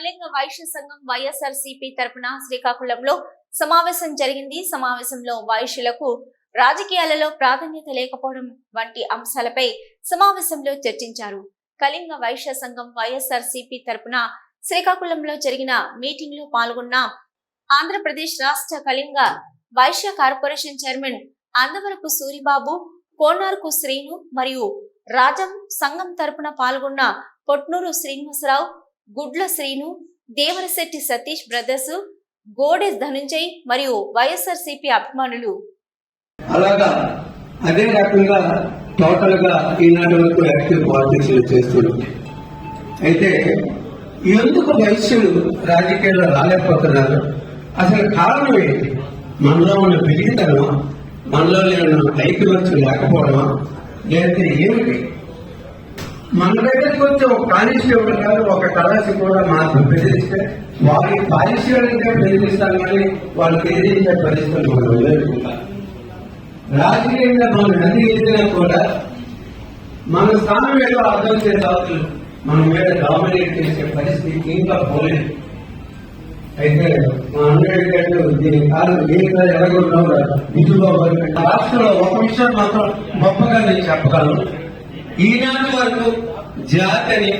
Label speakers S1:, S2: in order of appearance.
S1: కళింగ వైశ్య సంఘం వైఎస్ఆర్ సిపి తరపున శ్రీకాకుళంలో సమావేశం జరిగింది. సమావేశంలో వైశ్యులకు రాజకీయాలలో ప్రాధాన్యత లేకపోవడం వంటి అంశాలపై సమావేశంలో చర్చించారు. కళింగ వైశ్య సంఘం వైఎస్ఆర్ సిపి తరపున శ్రీకాకుళంలో జరిగిన మీటింగ్లో పాల్గొన్న ఆంధ్రప్రదేశ్ రాష్ట్ర కళింగ వైశ్య కార్పొరేషన్ చైర్మన్ అందవరపు సూరిబాబు కోనార్కు శ్రీను మరియు రాజం సంఘం తరపున పాల్గొన్న పొట్నూరు శ్రీనివాసరావు గుడ్ల శ్రీను దేవరశెట్టి సతీష్ బ్రదర్స్ గోడె ధనుంజయ్ మరియు వైఎస్ఆర్ సిపి అభిమానులు.
S2: అలాగా అదే రకంగా టోటల్గా ఈనాటి వరకు యాక్టివ్ పాలిటిక్స్ చేస్తున్నాం అయితే ఎందుకు వైశ్యులు రాజకీయాల్లో రాలేకపోతున్నారు? అసలు కారణం ఏంటి? మనలో ఉన్న పెరిగితనమా మనలో లేని ఐక్యవచ్చు లేకపోవడమా? లేకపోతే ఏమిటి? మన దగ్గరికి వచ్చే ఒక కానిస్టేబుల్ కాదు ఒక కళాసి కూడా మనకు బెదిరిస్తే వారి పారిశ్రామిక బెదిరిస్తాం కానీ వాళ్ళు బెదిరించే పరిస్థితులు మనం ఎదుర్కొంటాం. రాజకీయంగా మనం నది ఎదిగినా కూడా మన స్థానం ఏదో అర్థం చేసే మన మీద డామినేట్ చేసే పరిస్థితి ఇంకా పోలేదు. అయితే మా అన్నయ్య గారు దీని కారణం దీనిగా ఎలాగొన్నాం విజుబాబు రాష్ట్రంలో ఒక విషయం మాత్రం గొప్పగా నేను చెప్పగలను. ఈనాటి వరకు జాతిని